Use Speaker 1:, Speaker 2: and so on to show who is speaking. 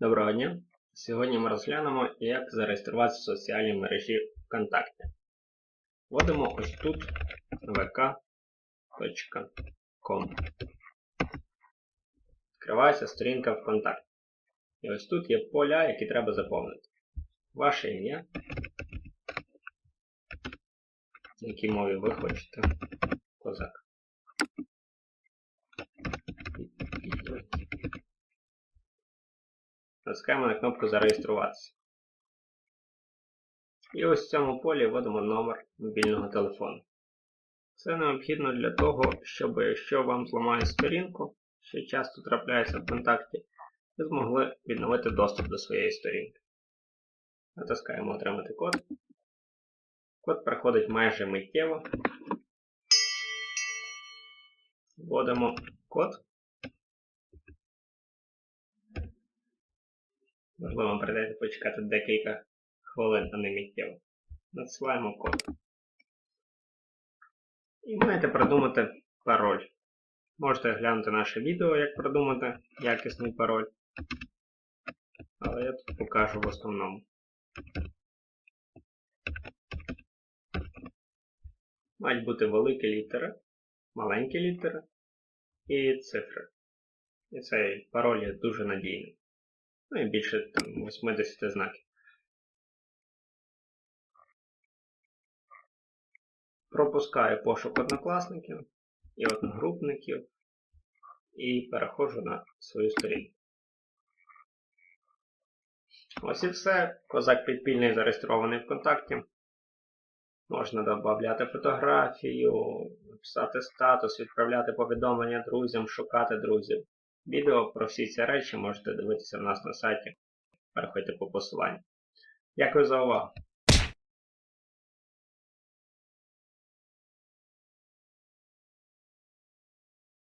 Speaker 1: Доброго дня! Сьогодні ми розглянемо, як зареєструватися в соціальній мережі ВКонтакте. Вводимо ось тут vk.com. Відкривається сторінка ВКонтакте. І ось тут є поля, які треба заповнити. Ваше ім'я. На якій мові ви хочете. Козак. Натискаємо на кнопку Зареєструватися. І ось в цьому полі вводимо номер мобільного телефону. Це необхідно для того, щоб якщо вам зламають сторінку, що часто трапляється в контакті, ви змогли відновити доступ до своєї сторінки. Натискаємо Отримати код. Код приходить майже миттєво. Вводимо код. Можливо, вам прийдеться почекати декілька хвилин, а не миттєво. Надсилаємо код. І маєте придумати пароль. Можете глянути наше відео, як придумати якісний пароль. Але я тут покажу в основному. Мають бути великі літери, маленькі літери і цифри. І цей пароль є дуже надійним. Ну і більше там 80 знаків. Пропускаю пошук однокласників і одногрупників і переходжу на свою сторінку. Ось і все. Козак підпільний зареєстрований ВКонтакті. Можна додати фотографію, писати статус, відправляти повідомлення друзям, шукати друзів. Відео про всі ці речі можете дивитися в нас на сайті. Переходьте по посиланню. Дякую за увагу!